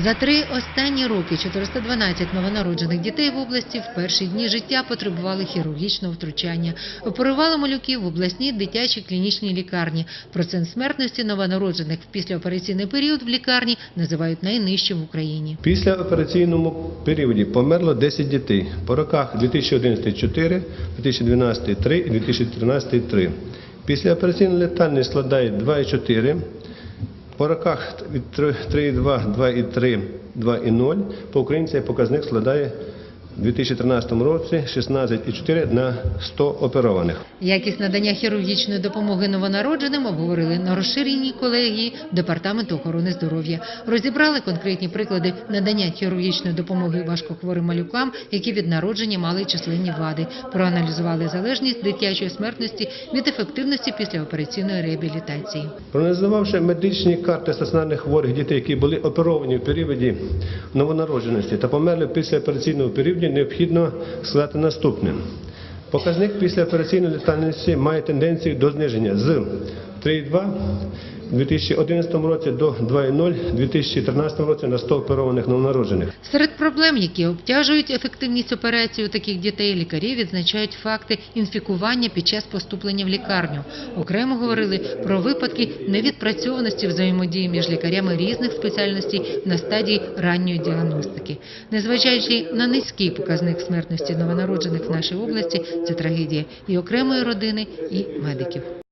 За три останні роки 412 новонароджених дітей в області в перші дні життя потребували хірургічного втручання. Оперували малюків в обласній дитячій клінічній лікарні. Процент смертності новонароджених в післяопераційний період в лікарні називають найнижчим в Україні. Після операційному періоді померло 10 дітей. По роках 2011 – 4, 2012 – 3 і 2013 – 3. Після операційної летальність складає 2,4. По роках від 3,2, 2,3, 2,0. По українцям показник складає у 2013 році 16,4 на 100 оперованих. Якість надання хірургічної допомоги новонародженим обговорили на розширеній колегії Департаменту охорони здоров'я. Розібрали конкретні приклади надання хірургічної допомоги важкохворим малюкам, які від народження мали численні вади. Проаналізували залежність дитячої смертності від ефективності післяопераційної реабілітації. Проаналізувавши медичні карти стаціонарних хворих дітей, які були оперовані в періоді новонародженості та померли в післяопераційному періоді, необхідно сказати наступне. Показник післяопераційної летальності має тенденцію до зниження з 3,2 у 2011 році до 2,0 у 2013 році на 100 оперованих новонароджених. Серед проблем, які обтяжують ефективність операції у таких дітей, лікарі відзначають факти інфікування під час поступлення в лікарню. Окремо говорили про випадки невідпрацьованості взаємодії між лікарями різних спеціальностей на стадії ранньої діагностики. Незважаючи на низький показник смертності новонароджених в нашій області, це трагедія і окремої родини, і медиків.